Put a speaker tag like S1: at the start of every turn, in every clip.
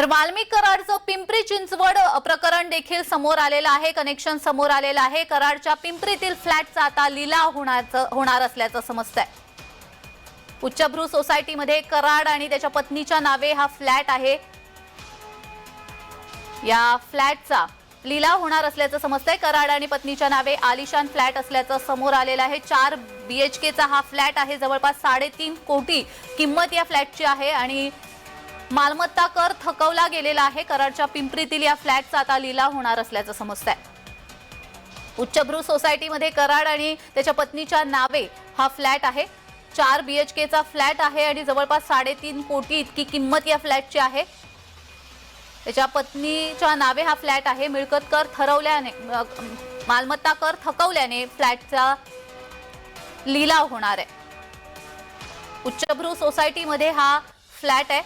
S1: तर वाल्मिक कराडचं पिंपरी चिंचवड प्रकरण देखील समोर आलेलं आहे कनेक्शन समोर आलेलं आहे. कराडच्या पिंपरीतील फ्लॅटचा आता लिलाव होण्याचं होणार असल्याचं समजतंय. उच्चभ्रू सोसायटीमध्ये कराड आणि त्याच्या पत्नीच्या नावे हा फ्लॅट आहे. या फ्लॅटचा लिलाव होणार असल्याचं समजतंय. कराड आणि पत्नीच्या नावे आलिशान फ्लॅट असल्याचं समोर आलेलं आहे. चार बीएचकेचा हा फ्लॅट आहे. जवळपास साडेतीन कोटी किंमत या फ्लॅटची आहे आणि मालमत्ता कर थकवला गेलेला आहे. कराडच्या पिंपरीतील या फ्लॅटचा आता लिलाव होणार असल्याचं समजतंय. उच्चभ्रू सोसायटीमध्ये कराड आणि त्याच्या पत्नीच्या नावे हा फ्लॅट आहे. चार बीएचकेचा फ्लॅट आहे आणि जवळपास साडेतीन कोटी इतकी किंमत या फ्लॅटची आहे. त्याच्या पत्नीच्या नावे हा फ्लॅट आहे. मिळकत कर ठरवल्याने मालमत्ता कर थकवल्याने फ्लॅटचा लिलाव होणार आहे. उच्चभ्रू सोसायटीमध्ये हा फ्लॅट आहे.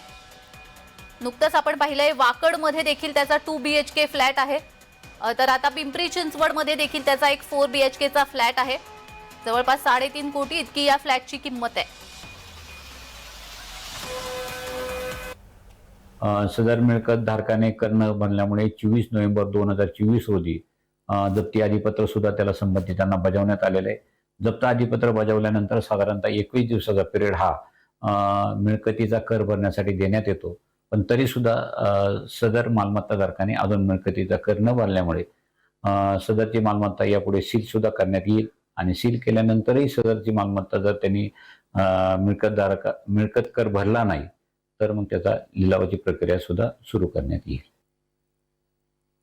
S1: नुकतंच आपण पाहिलंय वाकडमध्ये देखील त्याचा two B H K flat आहे. तर आता पिंपरी चिंचवडमध्ये देखील त्याचा एक फोर बी एच केचा फ्लॅट आहे. जवळपास साडेतीन कोटी इतकी या फ्लॅटची किंमत आहे.
S2: सदर मिळकत धारकाने कर्ण बनल्यामुळे चोवीस नोव्हेंबर दोन हजार चोवीस रोजी जप्ती अधिपत्र सुद्धा त्याला संबंधितांना बजावण्यात आलेलं आहे. जप्त अधिपत्र बजावल्यानंतर साधारणतः एकवीस दिवसाचा पिरियड हा मिळकतीचा कर भरण्यासाठी देण्यात येतो. पण तरी सुद्धा सदर मालमत्ताधारकाने अजून मिळकतीचा कर न भरल्यामुळे सदरची मालमत्ता यापुढे सील सुद्धा करण्यात येईल आणि सील केल्यानंतरही सदरची मालमत्ता जर त्यांनी अ, मिळकतधारका मिळकत कर भरला नाही तर मग त्याचा लिलावाची प्रक्रिया सुद्धा सुरू करण्यात येईल.